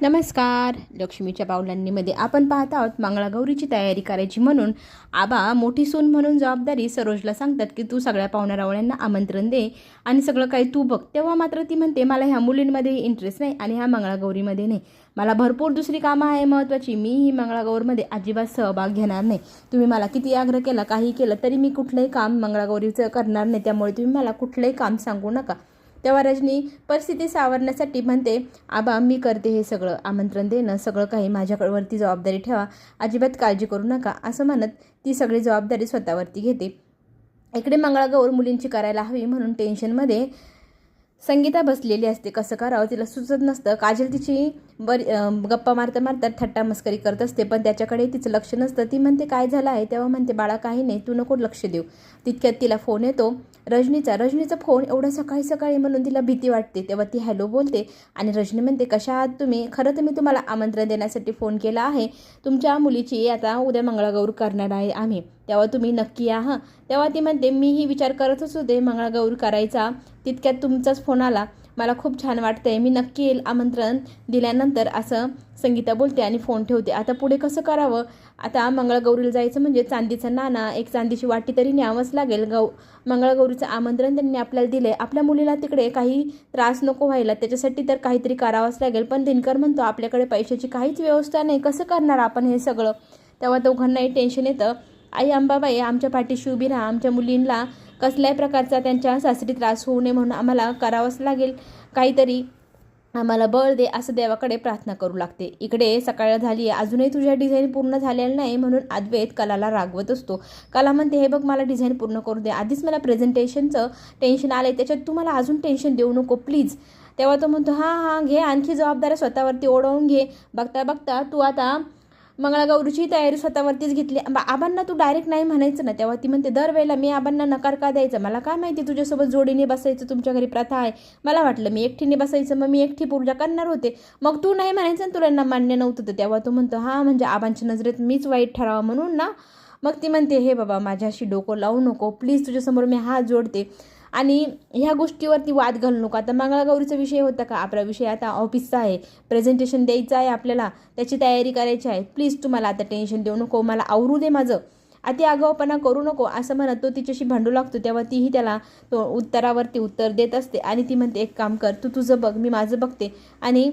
नमस्कार. लक्ष्मीच्या पावलांनीमध्ये आपण पाहत आहोत मंगळागौरीची तयारी करायची म्हणून. आबा मोठी सून म्हणून जबाबदारी सरोजला सांगतात की तू सगळ्या पाहुणारावळ्यांना आमंत्रण दे आणि सगळं काही तू बघ. तेव्हा मात्र ती म्हणते मला ह्या मुलींमध्ये इंटरेस्ट नाही आणि ह्या मंगळागौरीमध्ये नाही. मला भरपूर दुसरी कामं आहे महत्त्वाची. मी ही मंगळागौरमध्ये अजिबात सहभाग घेणार नाही. तुम्ही मला किती आग्रह केला काही केलं तरी मी कुठलंही काम मंगळागौरीचं करणार नाही. त्यामुळे तुम्ही मला कुठलंही काम सांगू नका. तेव्हा रजनी परिस्थिती सावरण्यासाठी म्हणते आबा मी करते हे सगळं. आमंत्रण देणं सगळं काही माझ्याकडवरती जबाबदारी ठेवा. अजिबात काळजी करू नका. असं म्हणत ती सगळी जबाबदारी स्वतःवरती घेते. इकडे मंगळागौर मुलींची करायला हवी म्हणून टेन्शनमध्ये संगीता बसलेली असते. कसं करावं? तिला सुचत नसतं. काजल तिची बरी गप्पा मारता मारता थट्टा मस्करी करत असते. पण त्याच्याकडे तिचं लक्ष नसतं. ती म्हणते काय झालं आहे? तेव्हा म्हणते बाळा काही नाही. तू नको लक्ष देऊ. तितक्यात तिला फोन येतो. रजनीचा रजनीचा फोन एवढा सकाळी सकाळी म्हणून तिला भीती वाटते. तेव्हा ती हॅलो बोलते आणि रजनी म्हणते कशा आहात तुम्ही? खरं तर मी तुम्हाला आमंत्रण देण्यासाठी फोन केला आहे. तुमच्या मुलीची आता उद्या मंगळागौर करणार आहे आम्ही. तेव्हा तुम्ही नक्की या हां. तेव्हा ती म्हणते मीही विचार करतच होते. मंगळागौर करायचा तितक्यात तुमचाच फोन आला. मला खूप छान वाटतंय. मी नक्की येईल आमंत्रण दिल्यानंतर असं संगीता बोलते आणि फोन ठेवते. आता पुढे कसं करावं? आता मंगळगौरीला जायचं म्हणजे चांदीचा नाणा एक चांदीची वाटी तरी न्यावंच लागेल. गौ मंगळगौरीचं आमंत्रण त्यांनी आपल्याला दिले आपल्या मुलीला तिकडे काही त्रास नको व्हायला. त्याच्यासाठी तर काहीतरी करावंच लागेल. पण दिनकर म्हणतो आपल्याकडे पैशाची काहीच व्यवस्था नाही. कसं करणार आपण हे सगळं? तेव्हा दोघांनाही टेन्शन येतं. आई अंबाबाई आमच्या पाठीशी उभी राहा. आमच्या मुलींना कसल्याही प्रकारचा त्यांच्या सासरी त्रास होऊ नये म्हणून आम्हाला करावंच लागेल. काहीतरी आम्हाला बळ दे असं देवाकडे प्रार्थना करू लागते. इकडे सकाळ झाली आहे अजूनही तुझ्या डिझाईन पूर्ण झालेलं नाही म्हणून अद्वैत कलाला रागवत असतो. कला म्हणते हे बघ मला डिझाईन पूर्ण करू दे. आधीच मला प्रेझेंटेशनचं टेन्शन आलं आहे त्याच्यात तू मला अजून टेन्शन देऊ नको प्लीज तेव्हा तो म्हणतो हां हां घे. आणखी जबाबदाऱ्या स्वतःवरती ओढवून घे. बघता बघता तू आता मंगळागौरीची तयारी स्वतःवरतीच घेतली. आबांना तू डायरेक्ट नाही म्हणायचं ना तेव्हा ती म्हणते दरवेळेला मी आबांना नकार का द्यायचा? मला काय माहिती तुझ्यासोबत जोडीने बसायचं तुमच्या घरी प्रथा आहे. मला वाटलं मी एकटीने बसायचं मग मी एकटी पूजा करणार होते. मग तू नाही म्हणायचं ना तुला मान्य नव्हतं तर तेव्हा तो म्हणतो हां म्हणजे आबांच्या नजरेत मीच वाईट ठरावं म्हणून ना? मग ती म्हणते हे बाबा माझ्याशी डोकं लावू नको. प्लीज तुझ्यासमोर मी हात जोडते. आणि ह्या गोष्टीवरती वाद घालू नको. आता मंगळागौरीचा विषय होता का? आपला विषय आता ऑफिसचा आहे. प्रेझेंटेशन द्यायचं आहे आपल्याला. त्याची तयारी करायची आहे. प्लीज तुम्हाला आता टेन्शन देऊ नको. मला आवरू दे माझं. अति आगाऊपणा करू नको. असं म्हणत तो तिच्याशी भांडू लागतो. तेव्हा तीही त्याला तो उत्तरावरती उत्तर देत असते. आणि ती म्हणते एक काम कर. तू तुझं बघ. मी माझं बघते. आणि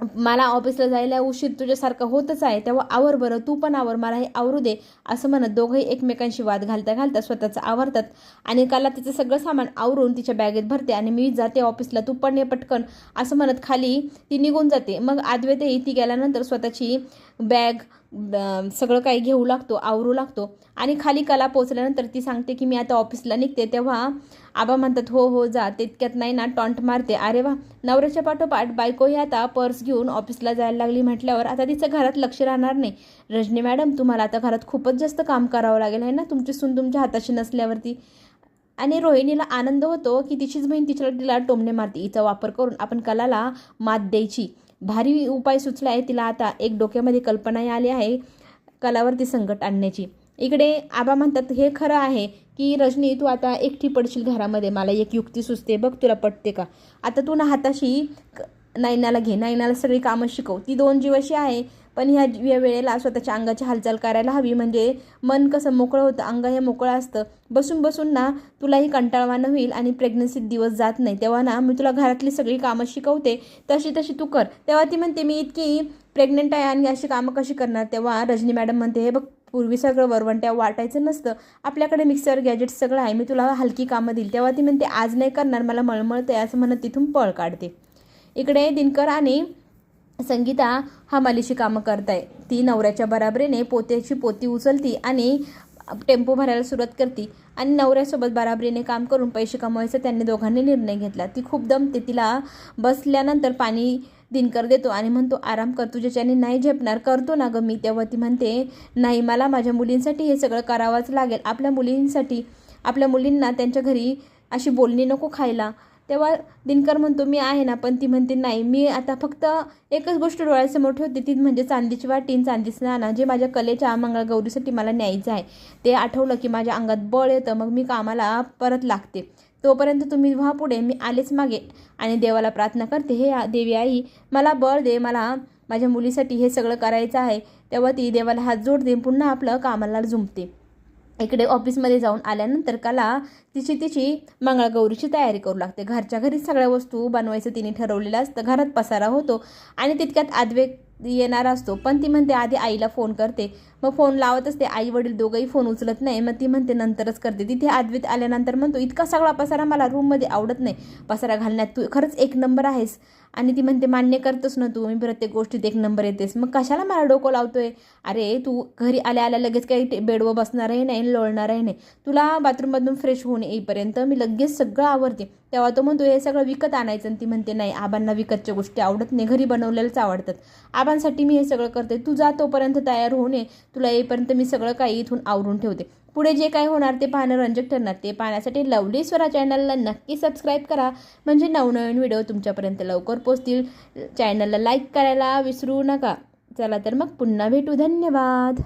मला ऑफिसला जायला उशीर तुझ्यासारखं होतच आहे तेव्हा आवर बरं तू पण आवर मला हे आवरू दे असं म्हणत दोघंही एकमेकांशी वाद घालता घालता स्वतःचं आवरतात. आणि काला तिचं सगळं सामान आवरून तिच्या बॅगेत भरते आणि मी जाते ऑफिसला तू पण ये पटकन असं म्हणत खाली ती निघून जाते. मग आद्वैतही ती गेल्यानंतर स्वतःची बॅग सगळं काही घेऊ लागतो आवरू लागतो. आणि खाली कला पोचल्यानंतर ती सांगते की मी आता ऑफिसला निघते तेव्हा आबा म्हणतात हो हो जा. तितक्यात नाही ना टॉन्ट मारते. अरे वा नवऱ्याच्या पाठोपाठ बायकोही आता पर्स घेऊन ऑफिसला जायला लागली म्हटल्यावर आता तिचं घरात लक्ष राहणार नाही. रजनी मॅडम तुम्हाला आता घरात खूपच जास्त काम करावं लागेल आहे ना? तुमची सून तुमच्या हाताशी नसल्यावरती. आणि रोहिणीला आनंद होतो की तिचीच बहीण तिच्या तिला टोमणे मारते. हिचा वापर करून आपण कलाला मात द्यायची. भारी उपाय सुचला आहे तिला आता एक डोक्यामध्ये कल्पना आली आहे कलावरती संकट आणण्याची. इकडे आबा म्हणतात हे खरं आहे की रजनी तू आता एकटी पडशील घरामध्ये. मला एक युक्ती सुचते. बघ तुला पटते का? आता तू ना हाताशी क- नायनाला घे. नायनाला सगळी कामं शिकव. ती दोन जीवाशी आहे पण ह्या या वेळेला स्वतःच्या अंगाची हालचाल करायला हवी. म्हणजे मन कसं मोकळं होतं अंग हे मोकळं असतं. बसून बसून ना तुलाही कंटाळवाणं होईल आणि प्रेग्नन्सीत दिवस जात नाही. तेव्हा ना मी तुला घरातली सगळी कामं शिकवते. तशी तशी तू कर. तेव्हा ती म्हणते मी इतकी प्रेग्नेंट आहे आणि अशी कामं कशी करणार? तेव्हा रजनी मॅडम म्हणते हे बघ पूर्वी सगळं वरवंट्या वाटायचं नसतं. आपल्याकडे मिक्सर गॅजेट सगळं आहे. मी तुला हलकी कामं दिली. तेव्हा ती म्हणते आज नाही करणार. मला मळमळतं आहे असं म्हणत तिथून पळ काढते. इकडे दिनकर आणि संगीता हमालीशी कामं करताय. ती नवऱ्याच्या बराबरीने पोत्याची पोती उचलती आणि टेम्पो भरायला सुरुवात करते. आणि नवऱ्यासोबत बराबरीने काम करून पैसे कमवायचा त्यांनी दोघांनी निर्णय घेतला. ती खूप दमते. तिला बसल्यानंतर पाणी दिनकर देतो आणि म्हणतो आराम कर तुझ्याच्याने नाही झेपणार. करतो ना गं मी. तेव्हा ती म्हणते नाही मला माझ्या मुलींसाठी हे सगळं करावंच लागेल. आपल्या मुलींसाठी आपल्या मुलींना त्यांच्या घरी अशी बोलणी नको खायला. तेव्हा दिनकर म्हणतो मी आहे ना. पण ती म्हणते नाही मी आता फक्त एकच गोष्ट डोळ्यासमोर ठेवते ती म्हणजे चांदीची वाटीन चांदीच चांदीचं नाणं जे माझ्या कलेच्या मंगळगौरीसाठी मला न्यायचं आहे. ते आठवलं की माझ्या अंगात बळ येतं मग मी कामाला परत लागते. तोपर्यंत तुम्ही व्हा पुढे मी आलेच मागे आणि देवाला प्रार्थना करते हे देवी आई मला बळ दे मला माझ्या मुलीसाठी हे सगळं करायचं आहे. तेव्हा ती देवाला हात जोडते पुन्हा आपलं कामाला झुंपते. इकडे ऑफिसमध्ये जाऊन आल्यानंतर कला तिची तिची मंगळागौरीची तयारी करू लागते. घरच्या घरी सगळ्या वस्तू बनवायचं तिने ठरवलेलं असतं. घरात पसारा होतो आणि तितक्यात आदवे येणार असतो. पण ती म्हणते आधी आईला फोन करते. मग फोन लावत असते आई वडील दोघंही फोन उचलत नाही. मग ती म्हणते नंतरच करते. तिथे आद्वित आल्यानंतर म्हणतो इतका सगळा पसारा मला रूममध्ये आवडत नाही. पसारा घालण्यात तू खरंच एक नंबर आहेस. आणि ती म्हणते मान्य करतोस ना तू. मी प्रत्येक गोष्टीत एक नंबर येतेस. मग कशाला मला डोकं लावतोय? अरे तू घरी आल्या आल्या लगेच काही बेडवं बेडवर बसणारही नाही लोळणारही नाही. तुला बाथरूममधून फ्रेश होऊन येईपर्यंत मी लगेच सगळं आवडते तेव्हा तो म्हणतो हे सगळं विकत आणायचं. आणि ती म्हणते नाही आबांना विकतच्या गोष्टी आवडत नाही. घरी बनवलेल्याच आवडतात. आबांसाठी मी हे सगळं करते. तू जा तोपर्यंत तयार होऊ नये तुला येईपर्यंत मी सगळं काही इथून आवरून ठेवते. पुढे जे काय होणार ते पाहणं रंजक ठरणार. ते पाहण्यासाठी लवली स्वरा चॅनलला नक्की सबस्क्राईब करा. म्हणजे नवनवीन व्हिडिओ तुमच्यापर्यंत लवकर पोचतील चॅनलला लाईक करायला विसरू नका. चला तर मग पुन्हा भेटू. धन्यवाद.